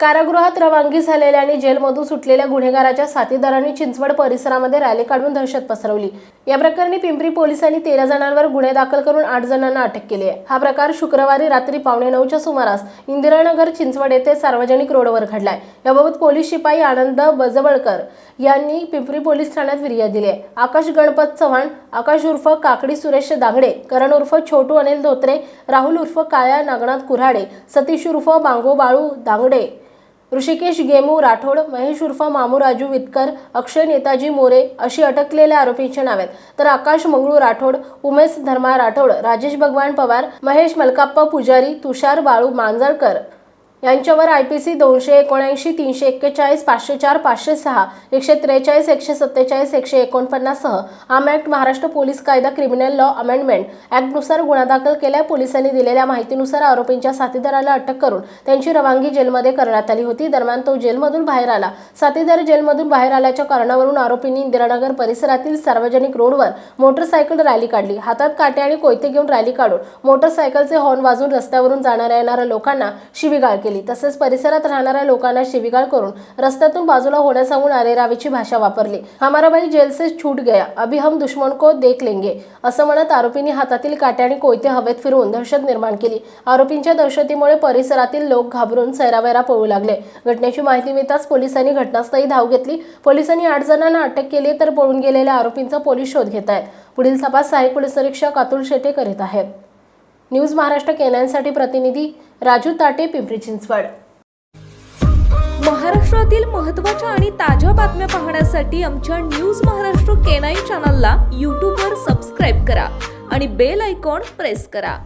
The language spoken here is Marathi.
कारागृहात रवानगी झालेल्या आणि जेलमधून सुटलेल्या गुन्हेगाराच्या साथीदारांनी चिंचवड परिसरामध्ये रॅली काढून दहशत पसरवली. या प्रकरणी पिंपरी पोलिसांनी तेरा जणांवर गुन्हे दाखल करून आठ जणांना अटक केली आहे. हा प्रकार शुक्रवारी रात्री पावणे नऊच्या सुमारास इंदिरानगर चिंचवड येथे सार्वजनिक रोडवर घडलाय. याबाबत पोलीस शिपाई आनंद बजवळकर यांनी पिंपरी पोलीस ठाण्यात फिर्याद दिली आहे. आकाश गणपत चव्हाण आकाश उर्फ काकडी सुरेश दांगडे करण उर्फ छोटू अनिल धोत्रे राहुल उर्फ काळ्या नागनाथ कुऱ्हाडे सतीश उर्फ बांगो बाळू दांगडे ऋषिकेश गेमू राठोड महेश उर्फ मामू राजू वितकर अक्षय नेताजी मोरे अशी अटकलेल्या आरोपींची नावे आहेत तर आकाश मंगळू राठोड उमेश धर्मा राठोड राजेश भगवान पवार महेश मलकाप्पा पुजारी तुषार बाळू मांजळकर यांच्यावर आय पी सी दोनशे एकोणऐंशी तीनशे एक्केचाळीस पाचशे चार पाचशे सहा एकशे त्रेचाळीस एकशे सत्तेचाळीस एकशे एकोणपन्नाससह आम ॲक्ट महाराष्ट्र पोलीस कायदा क्रिमिनल लॉ अमेंडमेंट ॲक्टनुसार गुन्हा दाखल केल्या. पोलिसांनी दिलेल्या माहितीनुसार आरोपींच्या साथीदाराला अटक करून त्यांची रवानगी जेलमध्ये करण्यात आली होती. दरम्यान तो जेलमधून बाहेर आला. साथीदार जेलमधून बाहेर आल्याच्या कारणावरून आरोपींनी इंदिरानगर परिसरातील सार्वजनिक रोडवर मोटरसायकल रॅली काढली. हातात काटे आणि कोयते घेऊन रॅली काढून मोटरसायकलचे हॉर्न वाजून रस्त्यावरून जाणाऱ्या येणाऱ्या लोकांना शिवीगाळ केली. तसेच परिसरात राहणाऱ्या लोकांना शिवीगाळ करून रस्त्यातून बाजूला होण्यास सांगून अरेरावीची भाषा वापरली. हमारा भाई जेल से छूट गया अभी हम दुश्मन को देख लेंगे असं म्हणत आरोपींनी हातातील काटे आणि कोयते हवेत फिरवून दहशत निर्माण केली. आरोपींच्या दहशतीमुळे परिसरातील लोक घाबरून सैरावैरा पळू लागले. घटनेची माहिती मिळताच पोलिसांनी घटनास्थळी धाव घेतली. पोलिसांनी आठ जणांना अटक केली तर पळून गेलेल्या आरोपींचा पोलीस शोध घेत आहेत. पुढील तपास सहाय्यक पोलीस निरीक्षक अतुल शेटे करीत आहेत. न्यूज महाराष्ट्र केनांसाठी प्रतिनिधी राजू ताटे पिंपरी चिंचवड. महाराष्ट्रातील महत्त्वाच्या आणि ताज्या बातम्या पाहण्यासाठी आमच्या न्यूज महाराष्ट्र केनाई चॅनलला यूट्यूबवर सबस्क्राईब करा आणि बेल आयकॉन प्रेस करा.